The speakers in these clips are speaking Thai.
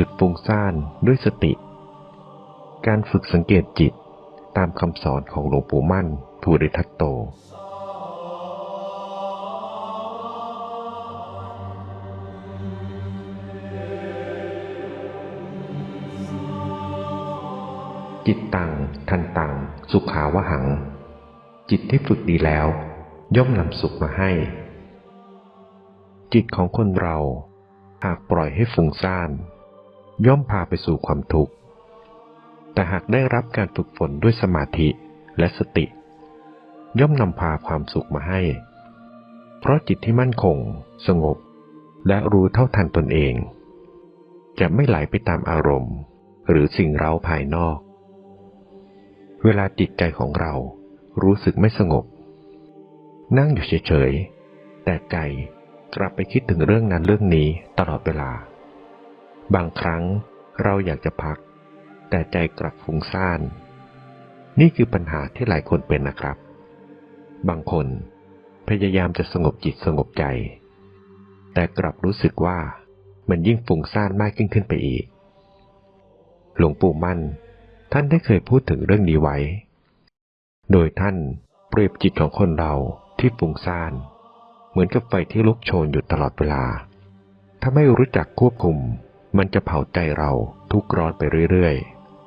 หยุดฟุ้งซ่านด้วยสติ การฝึกสังเกตจิตตามคำสอนของหลวงปู่มั่นภูริทัตโต จิตตัง ทันตัง สุขาวหัง จิตที่ฝึกดีแล้ว ย่อมนำสุขมาให้ จิตของคนเราหากปล่อยให้ฟุ้งซ่าน ย่อมพาไปสู่ความทุกข์ แต่หากได้รับการฝึกฝนด้วยสมาธิและสติ ย่อมนำพาความสุขมาให้ เพราะจิตที่มั่นคง สงบ และรู้เท่าทันตนเอง จะไม่ไหลไปตามอารมณ์ หรือสิ่งเร้าภายนอก เวลาจิตใจของเรารู้สึกไม่สงบ นั่งอยู่เฉยๆ แต่ใจกลับไปคิดถึงเรื่องนั้นเรื่องนี้ตลอดเวลา บางครั้งเราอยากจะพัก แต่ใจกลับฟุ้งซ่าน นี่คือปัญหาที่หลายคนเป็นนะครับ บางคนพยายามจะสงบจิตสงบใจ แต่กลับรู้สึกว่ามันยิ่งฟุ้งซ่านมากขึ้นขึ้นไปอีก หลวงปู่มั่น ท่านได้เคยพูดถึงเรื่องนี้ไว้ โดยท่านเปรียบจิตของคนเราที่ฟุ้งซ่าน เหมือนกับไฟที่ลุกโชนอยู่ตลอดเวลา ถ้าไม่รู้จักควบคุม มันจะเผาใจเราทุกร้อนไปเรื่อย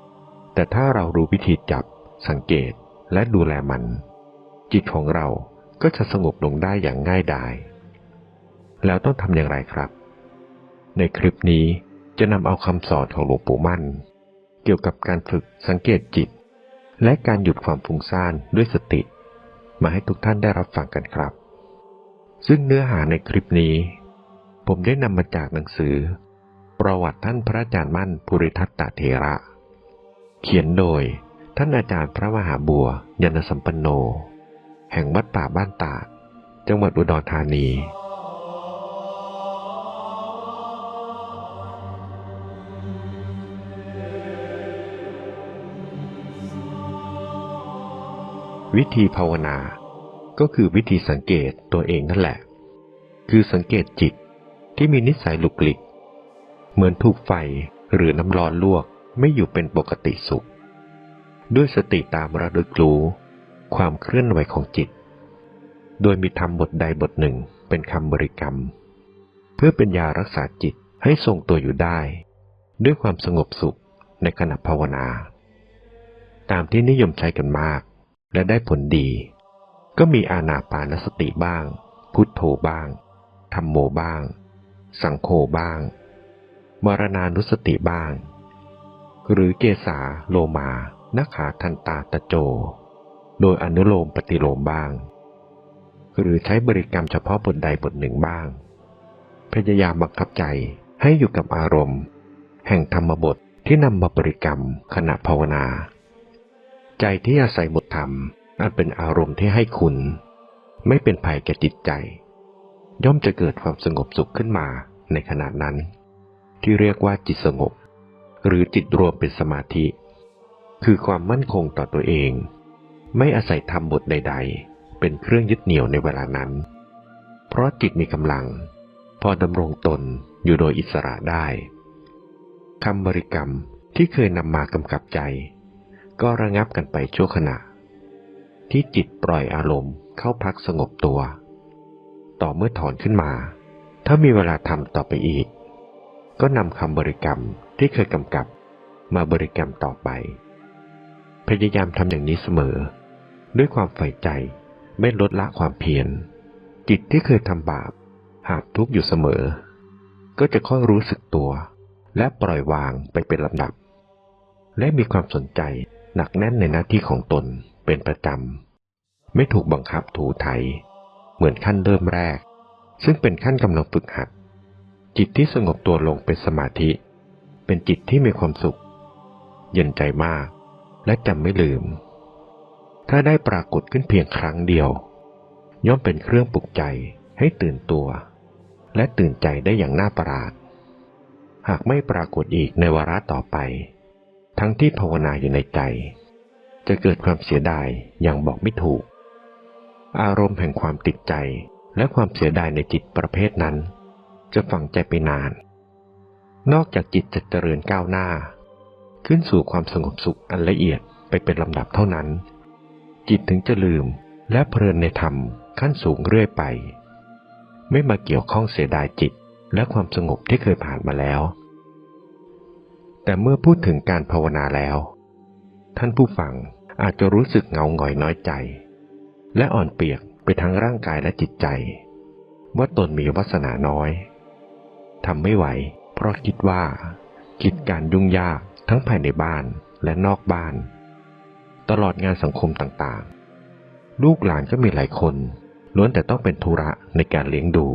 ๆ แต่ถ้าเรารู้วิธีจับ สังเกตและดูแลมัน จิตของเราก็จะสงบลงได้อย่างง่ายดาย แล้วต้องทำอย่างไรครับ ในคลิปนี้จะนำเอาคำสอนของหลวงปู่มั่น เกี่ยวกับการฝึกสังเกตจิต และการหยุดความฟุ้งซ่านด้วยสติ มาให้ทุกท่านได้รับฟังกันครับ ซึ่งเนื้อหาในคลิปนี้ ผมได้นำมาจากหนังสือ ประวัติท่านพระอาจารย์มั่นภูริทัตตเถระ เขียนโดยท่านอาจารย์พระมหาบัวยานสัมปันโน แห่งวัดป่าบ้านตาดจังหวัดอุดรธานี วิธีภาวนา ก็คือวิธีสังเกตตัวเองนั่นแหละ คือสังเกตจิตที่มีนิสัยหลุกหลิก เหมือนถูกไฟหรือน้ำร้อนลวกไม่อยู่เป็นปกติสุข ด้วยสติตามระลึกรู้ ความเคลื่อนไหวของจิต โดยมีธรรมบทใดบทหนึ่งเป็นคำบริกรรม เพื่อเป็นยารักษาจิตให้ทรงตัวอยู่ได้ ด้วยความสงบสุขในขณะภาวนา ตามที่นิยมใช้กันมาก และได้ผลดี ก็มีอาณาปานสติบ้าง พุทโธบ้างธรรมโมบ้าง สังโฆบ้าง มรณานุสติบ้าง หรือเกสาโลมานาขาทันตาตะโจ โดยอนุโลมปฏิโลมบ้าง หรือใช้บริกรรมเฉพาะบทใดบทหนึ่งบ้าง พยายามบังคับใจให้อยู่กับอารมณ์ แห่งธรรมบทที่นำมาบริกรรมขณะภาวนา ใจที่อาศัยบทธรรมอันเป็นอารมณ์ที่ให้คุณ ไม่เป็นภัยแก่จิตใจ ย่อมจะเกิดความสงบสุขขึ้นมาในขณะนั้น ที่เรียกว่าจิตสงบ หรือจิตรวมเป็นสมาธิ คือความมั่นคงต่อตัวเอง ไม่อาศัยธรรมบทใด ๆ เป็นเครื่องยึดเหนี่ยวในเวลานั้น เพราะจิตมีกำลัง พอดำรงตนอยู่โดยอิสระได้คำบริกรรมที่เคยนำมากำกับใจ ก็ระงับกันไปชั่วขณะ ที่จิตปล่อยอารมณ์เข้าพักสงบตัว ต่อเมื่อถอนขึ้นมา ถ้ามีเวลาทำต่อไปอีก ก็นำคำบริกรรมที่เคยกำกับมาบริกรรมต่อไป พยายามทำอย่างนี้เสมอ ด้วยความใฝ่ใจไม่ลดละความเพียร จิตที่เคยทำบาป หากทุกข์อยู่เสมอ ก็จะค่อยรู้สึกตัว และปล่อยวางไปเป็นลำดับ และมีความสนใจหนักแน่นในหน้าที่ของตนเป็นประจำ ไม่ถูกบังคับถูไถ เหมือนขั้นเริ่มแรก ซึ่งเป็นขั้นกำลังฝึกหัด จิตที่สงบตัวลงเป็นสมาธิ เป็นจิตที่มีความสุข เย็นใจมาก และจำไม่ลืม ถ้าได้ปรากฏขึ้นเพียงครั้งเดียว ย่อมเป็นเครื่องปลุกใจให้ตื่นตัว และตื่นใจได้อย่างน่าประหลาด หากไม่ปรากฏอีกในวาระต่อไป ทั้งที่ภาวนาอยู่ในใจ จะเกิดความเสียดายอย่างบอกไม่ถูก อารมณ์แห่งความติดใจและความเสียดายในจิตประเภทนั้น จะฝังใจไปนาน นอกจากจิตจะเจริญก้าวหน้า ขึ้นสู่ความสงบสุขอันละเอียดไปเป็นลำดับเท่านั้น จิตถึงจะลืมและเพลินในธรรมขั้นสูงเรื่อยไป ไม่มาเกี่ยวข้องเสียดายจิตและความสงบที่เคยผ่านมาแล้ว แต่เมื่อพูดถึงการภาวนาแล้ว ท่านผู้ฟังอาจจะรู้สึกเงาหงอยน้อยใจ และอ่อนเปียกไปทั้งร่างกายและจิตใจ ว่าตนมีวาสนาน้อย ทำไม่ไหว เพราะคิดว่า กิจการยุ่งยากทั้งภายในบ้านและนอกบ้าน ตลอดงานสังคมต่างๆ ลูกหลานก็มีหลายคนล้วนแต่ต้องเป็นธุระในการเลี้ยงดู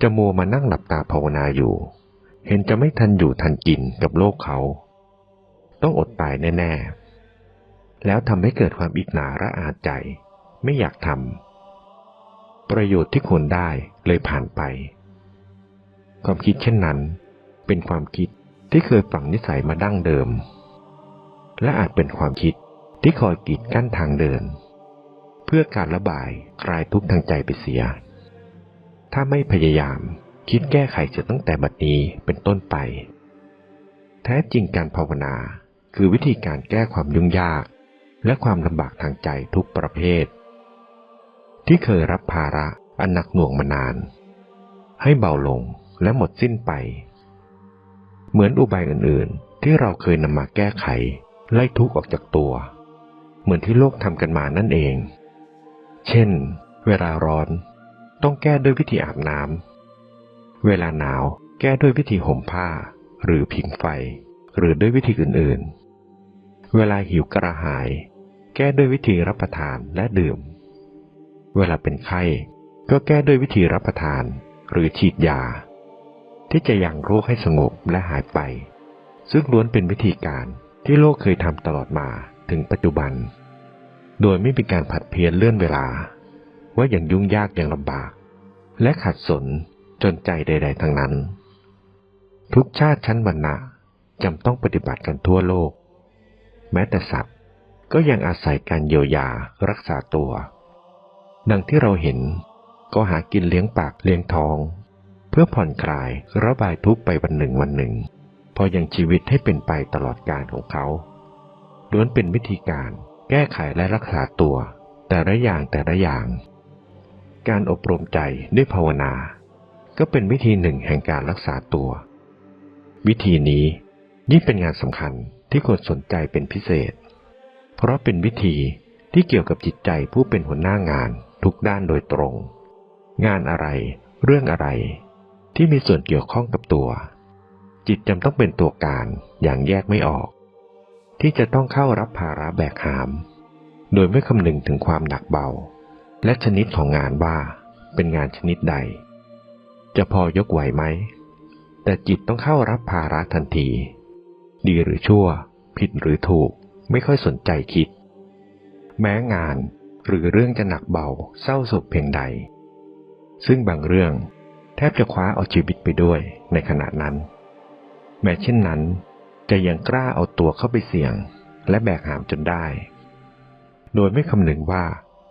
จะมัวมานั่งหลับตาภาวนาอยู่ เห็นจะไม่ทันอยู่ทันกินกับโลกเขา ต้องอดตายแน่ๆ แล้วทำให้เกิดความอิจฉาระอาใจ ไม่อยากทำประโยชน์ที่ควรได้เลยผ่านไป ความคิดเช่นนั้น เป็นความคิดที่เคยฝังนิสัยมาดั้งเดิม และอาจเป็นความคิดที่คอยกีดกั้นทางเดิน เพื่อการระบายคลายทุกข์ทางใจไปเสีย ถ้าไม่พยายามคิดแก้ไขเสียตั้งแต่บัดนี้เป็นต้นไป แท้จริงการภาวนาคือวิธีการแก้ความยุ่งยาก และความลำบากทางใจทุกประเภท ที่เคยรับภาระอันหนักหน่วงมานาน ให้เบาลง และหมดสิ้นไป เหมือนอุบายอื่นๆ ที่เราเคยนำมาแก้ไข ไล่ทุกข์ออกจากตัว เหมือนที่โลกทำกันมานั่นเอง เช่น เวลาร้อนต้องแก้ด้วยวิธีอาบน้ำเวลาหนาวแก้ด้วยวิธีห่มผ้า หรือผิงไฟ หรือด้วยวิธีอื่นๆ เวลาหิวกระหาย แก้ด้วยวิธีรับประทานและดื่ม เวลาเป็นไข้ก็แก้ด้วยวิธีรับประทาน หรือฉีดยา ที่จะยังโรคให้สงบและหายไป ซึ่งล้วนเป็นวิธีการที่โลกเคยทำตลอดมาถึงปัจจุบัน โดยไม่มีการผัดเพี้ยนเลื่อนเวลา ว่าอย่างยุ่งยากอย่างลำบาก และขัดสนจนใจใด ๆทั้งนั้น ทุกชาติชั้นวรรณะจำต้องปฏิบัติกันทั่วโลก แม้แต่สัตว์ก็ยังอาศัยการเยียวยารักษาตัว ดังที่เราเห็นก็หากินเลี้ยงปากเลี้ยงท้อง เพื่อผ่อนคลายระบายทุกข์ไปวันหนึ่งวันหนึ่ง พอยังชีวิตให้เป็นไปตลอดกาลของเขาล้วนเป็นวิธีการแก้ไขและรักษาตัว แต่ละอย่างแต่ละอย่าง การอบรมใจด้วยภาวนา ก็เป็นวิธีหนึ่งแห่งการรักษาตัว วิธีนี้ยิ่งเป็นงานสำคัญที่ควรสนใจเป็นพิเศษ เพราะเป็นวิธีที่เกี่ยวกับจิตใจผู้เป็นหัวหน้างานทุกด้านโดยตรง งานอะไร เรื่องอะไร ที่มีส่วนเกี่ยวข้องกับตัว จิตจำต้องเป็นตัวการอย่างแยกไม่ออก ที่จะต้องเข้ารับภาระแบกหาม โดยไม่คำนึงถึงความหนักเบา และชนิดของงานว่าเป็นงานชนิดใด จะพอยกไหวไหม แต่จิตต้องเข้ารับภาระทันที ดีหรือชั่ว ผิดหรือถูกไม่ค่อยสนใจคิด แม้งานหรือเรื่องจะหนักเบาเศร้าโศกเพียงใด ซึ่งบางเรื่อง แทบจะคว้าเอาชีวิตไปด้วยในขณะนั้น แม้เช่นนั้น จะยังกล้าเอาตัวเข้าไปเสี่ยง และแบกหามจนได้ โดยไม่คำนึงว่า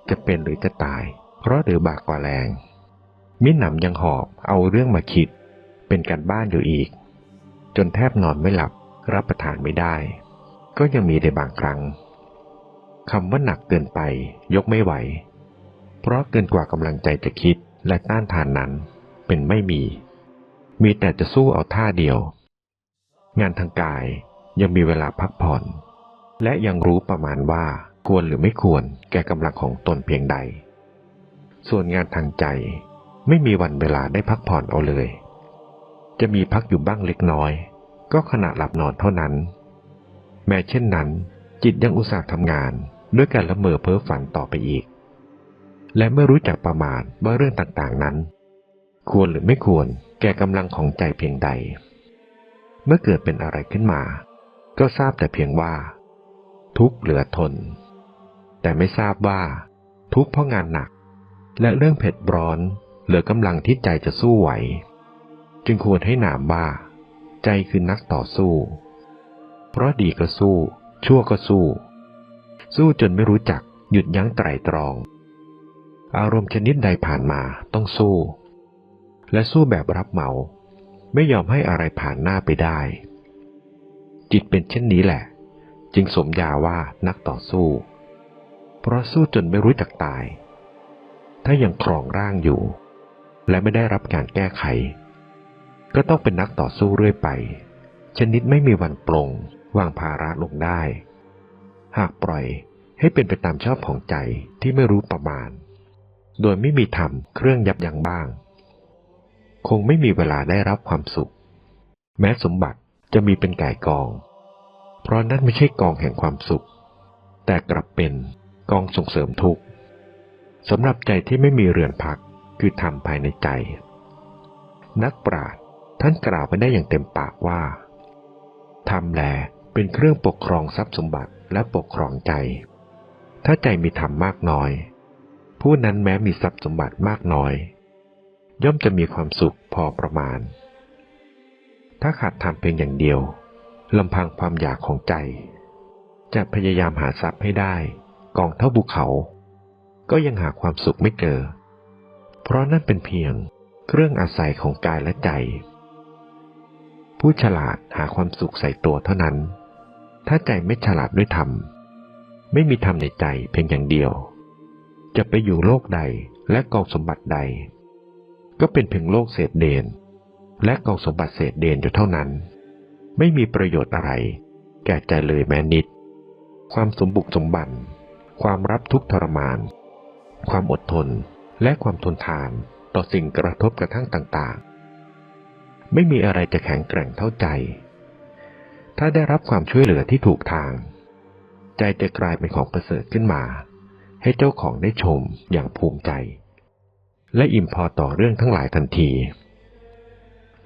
จะเป็นหรือจะตาย เพราะหรือบากกว่าแรง มิหนำยังหอบเอาเรื่องมาคิด เป็นการบ้านอยู่อีก จนแทบนอนไม่หลับรับประทานไม่ได้ ก็ยังมีในบางครั้งคำว่าหนักเกินไปยกไม่ไหว เพราะเกินกว่ากำลังใจจะคิดและต้านทานนั้น เป็นไม่มี มีแต่จะสู้เอาท่าเดียว งานทางกายยังมีเวลาพักผ่อน และยังรู้ประมาณว่าควรหรือไม่ควรแก่กำลังของตนเพียงใด ส่วนงานทางใจไม่มีวันเวลาได้พักผ่อนเอาเลย จะมีพักอยู่บ้างเล็กน้อย ก็ขณะหลับนอนเท่านั้น แม้เช่นนั้น จิตยังอุตส่าห์ทำงานด้วยการละเมอเพ้อฝันต่อไปอีก และไม่รู้จักประมาณว่าเรื่องต่างๆนั้น ควรหรือไม่ควรแก่กำลังของใจเพียงใด เมื่อเกิดเป็นอะไรขึ้นมา ก็ทราบแต่เพียงว่า ทุกข์เหลือทน แต่ไม่ทราบว่าทุกข์เพราะงานหนัก และเรื่องเผ็ดร้อนเหลือกำลังที่ใจจะสู้ไหว จึงควรให้หนามว่า ใจคือนักต่อสู้ เพราะดีก็สู้ ชั่วก็สู้ สู้จนไม่รู้จักหยุดยั้งไตรตรอง อารมณ์ชนิดใดผ่านมาต้องสู้ และสู้แบบรับเหมา ไม่ยอมให้อะไรผ่านหน้าไปได้ จิตเป็นเช่นนี้แหละ จึงสมญาว่านักต่อสู้ เพราะสู้จนไม่รู้จักตาย ถ้ายังครองร่างอยู่ และไม่ได้รับการแก้ไข ก็ต้องเป็นนักต่อสู้เรื่อยไป ชนิดไม่มีวันปลงวางภาระลงได้ หากปล่อยให้เป็นไปตามชอบของใจที่ไม่รู้ประมาณ โดยไม่มีธรรมเครื่องยับยั้งบ้าง คงไม่มีเวลาได้รับความสุข แม้สมบัติจะมีเป็นไก่กอง เพราะนั่นไม่ใช่กองแห่งความสุข แต่กลับเป็นกองส่งเสริมทุกข์สำหรับใจที่ไม่มีเรือนพักคือธรรมภายในใจ นักปราชญ์ท่านกล่าวไปได้อย่างเต็มปากว่าธรรมแลเป็นเครื่องปกครองทรัพย์สมบัติและปกครองใจ ถ้าใจมีธรรมมากน้อย ผู้นั้นแม้มีทรัพย์สมบัติมากน้อย ย่อมจะมีความสุขพอประมาณ ถ้าขาดธรรมเพียงอย่างเดียวลำพังความอยากของใจ จะพยายามหาทรัพย์ให้ได้กองเท่าภูเขา ก็ยังหาความสุขไม่เจอ เพราะนั่นเป็นเพียงเครื่องอาศัยของกายและใจ ผู้ฉลาดหาความสุขใส่ตัวเท่านั้น ถ้าใจไม่ฉลาดด้วยธรรม ไม่มีธรรมในใจเพียงอย่างเดียว จะไปอยู่โลกใดและกองสมบัติใด ก็เป็นเพียงโลกเศษเดน และกองสมบัติเศษเดนอยู่เท่านั้น ไม่มีประโยชน์อะไร แก่ใจเลยแม้นิด ความสมบุกสมบันความรับทุกทรมาน ความอดทนและความทนทานต่อสิ่งกระทบกระทั่งต่างๆ ไม่มีอะไรจะแข็งแกร่งเท่าใจ ถ้าได้รับความช่วยเหลือที่ถูกทาง ใจจะกลายเป็นของประเสริฐขึ้นมา ให้เจ้าของได้ชมอย่างภูมิใจ และอิ่มพอต่อเรื่องทั้งหลายทันที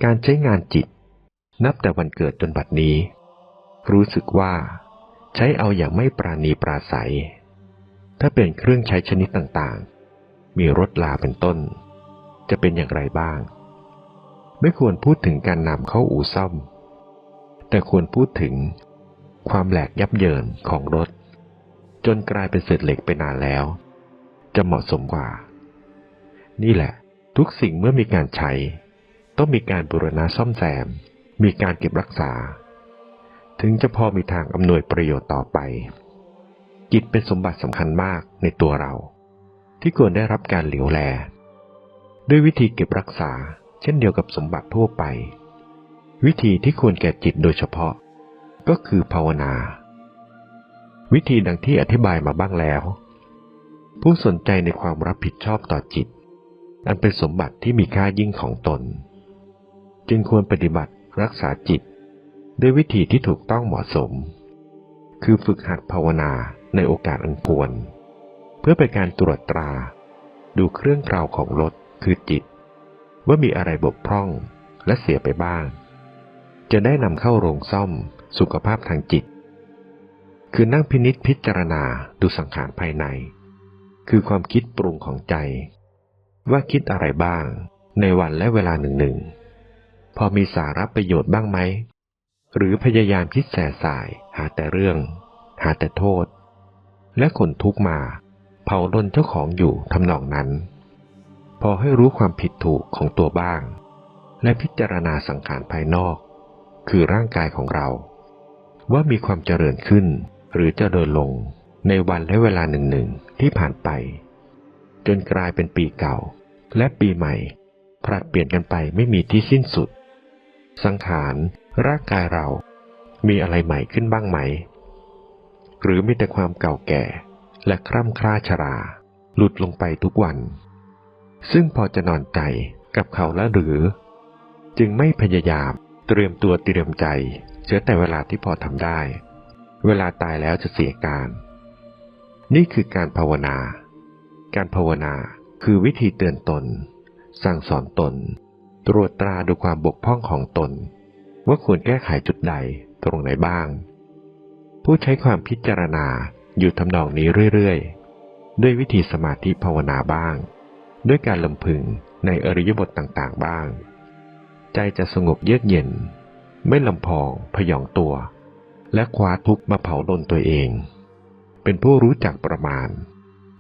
การใช้งานจิต นับแต่วันเกิดจนบัดนี้ รู้สึกว่า ใช้เอาอย่างไม่ปราณีปราศัย ถ้าเป็นเครื่องใช้ชนิดต่างๆ มีรถลาเป็นต้น จะเป็นอย่างไรบ้าง ไม่ควรพูดถึงการนำเข้าอู่ซ่อม แต่ควรพูดถึงความแหลกยับเยินของรถ จนกลายเป็นเศษเหล็กไปนานแล้ว จะเหมาะสมกว่า นี่แหละ ทุกสิ่งเมื่อมีการใช้ ต้องมีการบูรณะซ่อมแซม มีการเก็บรักษา ถึงจะพอมีทางอำนวยประโยชน์ต่อไป จิตเป็นสมบัติสำคัญมากในตัวเรา ที่ควรได้รับการเหลียวแล ด้วยวิธีเก็บรักษา เช่นเดียวกับสมบัติทั่วไป วิธีที่ควรแก่จิตโดยเฉพาะ ก็คือภาวนา วิธีดังที่อธิบายมาบ้างแล้วผู้สนใจในความรับผิดชอบต่อจิต อันเป็นสมบัติที่มีค่ายิ่งของตน จึงควรปฏิบัติรักษาจิต ด้วยวิธีที่ถูกต้องเหมาะสม คือฝึกหัดภาวนาในโอกาสอันควร เพื่อเป็นการตรวจตรา ดูเครื่องกราวของรถคือจิต ว่ามีอะไรบกพร่องและเสียไปบ้าง จะได้นำเข้าโรงซ่อมสุขภาพทางจิต คือนั่งพินิษพิจารณาดูสังขารภายใน คือความคิดปรุงของใจ ว่าคิดอะไรบ้าง ในวันและเวลาหนึ่งหนึ่งพอมีสาระประโยชน์บ้างไหม หรือพยายามคิดแส่สาย หาแต่เรื่อง หาแต่โทษ และขนทุกมา เผาดนเจ้าของอยู่ทำนองนั้น พอให้รู้ความผิดถูกของตัวบ้าง และพิจารณาสังขารภายนอก คือร่างกายของเรา ว่ามีความเจริญขึ้นหรือเจริญลงในวันและเวลาหนึ่งหนึ่งที่ผ่านไป จนกลายเป็นปีเก่า และปีใหม่ ผลัดเปลี่ยนกันไปไม่มีที่สิ้นสุด สังขารร่างกายเรา มีอะไรใหม่ขึ้นบ้างไหม หรือมีแต่ความเก่าแก่ และคร่ำคร่าชรา หลุดลงไปทุกวัน ซึ่งพอจะนอนใจกับเขาแล้วหรือ จึงไม่พยายามเตรียมตัวเตรียมใจเสียแต่เวลาที่พอทำได้ เวลาตายแล้วจะเสียการ นี่คือการภาวนา การภาวนา คือวิธีเตือนตน สั่งสอนตน ตรวจตราดูความบกพร่องของตน ว่าควรแก้ไขจุดใดตรงไหนบ้าง ผู้ใช้ความพิจารณาอยู่ทำนองนี้เรื่อยๆ ด้วยวิธีสมาธิภาวนาบ้าง ด้วยการลำพึงในอริยบทต่างๆบ้าง ใจจะสงบเยือกเย็น ไม่ลำพองพยองตัว และคว้าทุกข์มาเผาลนตัวเอง เป็นผู้รู้จักประมาณ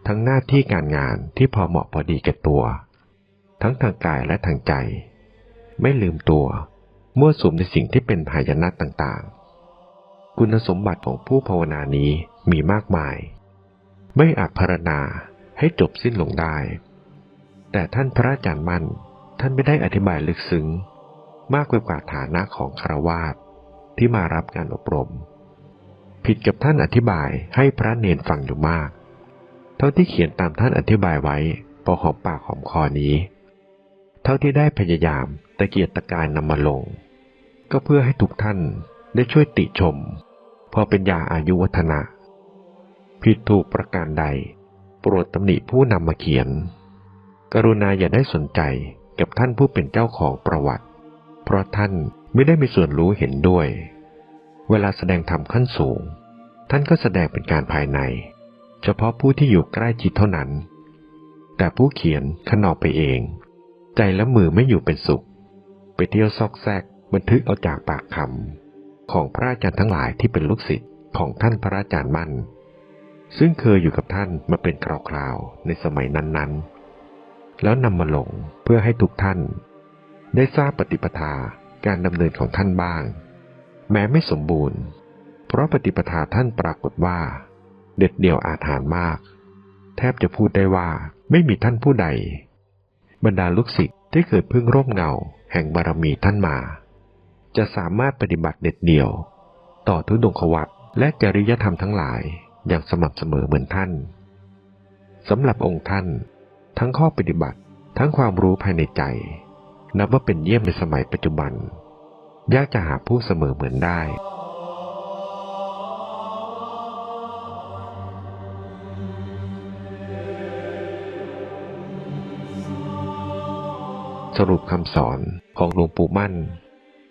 ทั้งหน้าที่การงานที่พอเหมาะพอดีแก่ตัว ทั้งทางกายและทางใจ ไม่ลืมตัว มั่วสุมในสิ่งที่เป็นหายนะต่างๆ คุณสมบัติของผู้ภาวนานี้มีมากมาย ไม่อาจพรรณนาให้จบสิ้นลงได้ แต่ท่านพระอาจารย์มั่นท่านไม่ได้อธิบายลึกซึ้ง มากไปกว่าฐานะของคารวาสที่มารับการอบรม ผิดกับท่านอธิบายให้พระเนนฟังอยู่มาก เท่าที่เขียนตามท่านอธิบายไว้พอหอมปากหอมคอนี้ เท่าที่ได้พยายามตะเกียกตะกายนำมาลง ก็เพื่อให้ทุกท่านได้ช่วยติชม พอเป็นยาอายุวัฒนะ ผิดถูกประการใด โปรดตำหนิผู้นำมาเขียน กรุณาอย่าได้สนใจกับท่านผู้เป็นเจ้าของประวัติ เพราะท่านไม่ได้มีส่วนรู้เห็นด้วย เวลาแสดงธรรมขั้นสูง ท่านก็แสดงเป็นการภายใน เฉพาะผู้ที่อยู่ใกล้ชิดเท่านั้น แต่ผู้เขียนขนอกไปเอง ใจและมือไม่อยู่เป็นสุข ไปเที่ยวซอกแซกบันทึกเอาจากปากคำของพระอาจารย์ทั้งหลายที่เป็นลูกศิษย์ของท่านพระอาจารย์มั่น ซึ่งเคยอยู่กับท่านมาเป็นคราวๆในสมัยนั้นๆ แล้วนำมาลงเพื่อให้ทุกท่าน ได้ทราบปฏิปทาการดำเนินของท่านบ้าง แม้ไม่สมบูรณ์ เพราะปฏิปทาท่านปรากฏว่า เด็ดเดี่ยวอาถรรพ์มาก แทบจะพูดได้ว่าไม่มีท่านผู้ใด บรรดาลูกศิษย์ที่เคยพึ่งร่มเงาแห่งบารมีท่านมา จะสามารถปฏิบัติเด็ดเดี่ยว ต่อทุดงควัตและจริยธรรมทั้งหลายอย่างสม่ำเสมอเหมือนท่านสำหรับองค์ท่าน ทั้งข้อปฏิบัติทั้งความรู้ภายในใจ นับว่าเป็นเยี่ยมในสมัยปัจจุบัน ยากจะหาผู้เสมอเหมือนได้ สรุปคำสอนของหลวงปู่มั่น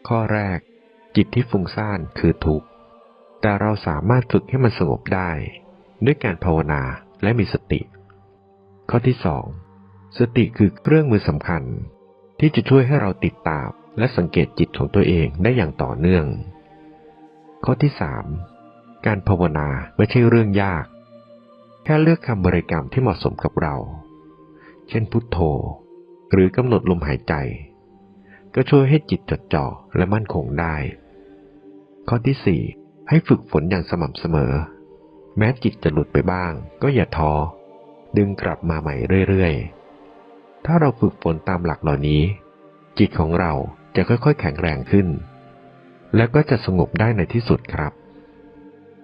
ข้อแรก จิตที่ฟุ้งซ่านคือทุกข์ แต่เราสามารถฝึกให้มันสงบได้ ด้วยการภาวนาและมีสติ ข้อที่สองสติคือเครื่องมือสำคัญ ที่จะช่วยให้เราติดตามและสังเกตจิตของตัวเองได้อย่างต่อเนื่อง ข้อที่สามการภาวนาไม่ใช่เรื่องยาก แค่เลือกคำบริกรรมที่เหมาะสมกับเรา เช่นพุทโธ หรือกำหนดลมหายใจ ก็ช่วยให้จิตจดจ่อและมั่นคงได้ ข้อที่สี่ให้ฝึกฝนอย่างสม่ำเสมอ แม้จิตจะหลุดไปบ้าง ก็อย่าท้อดึงกลับมาใหม่เรื่อยๆ ถ้าเราฝึกฝนตามหลักเหล่านี้ จิตของเราจะค่อยๆ แข็งแรงขึ้น และก็จะสงบได้ในที่สุดครับ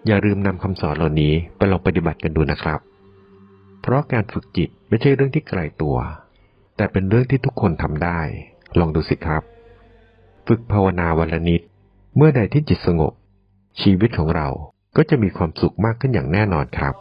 อย่าลืมนำคำสอนเหล่านี้ไปลองปฏิบัติกันดูนะครับ เพราะการฝึกจิตไม่ใช่เรื่องที่ไกลตัว แต่เป็นเรื่องที่ทุกคนทำได้ ลองดูสิครับ ฝึกภาวนาวันละนิด เมื่อใดที่จิตสงบ ชีวิตของเราก็จะมีความสุขมากขึ้นอย่างแน่นอนครับ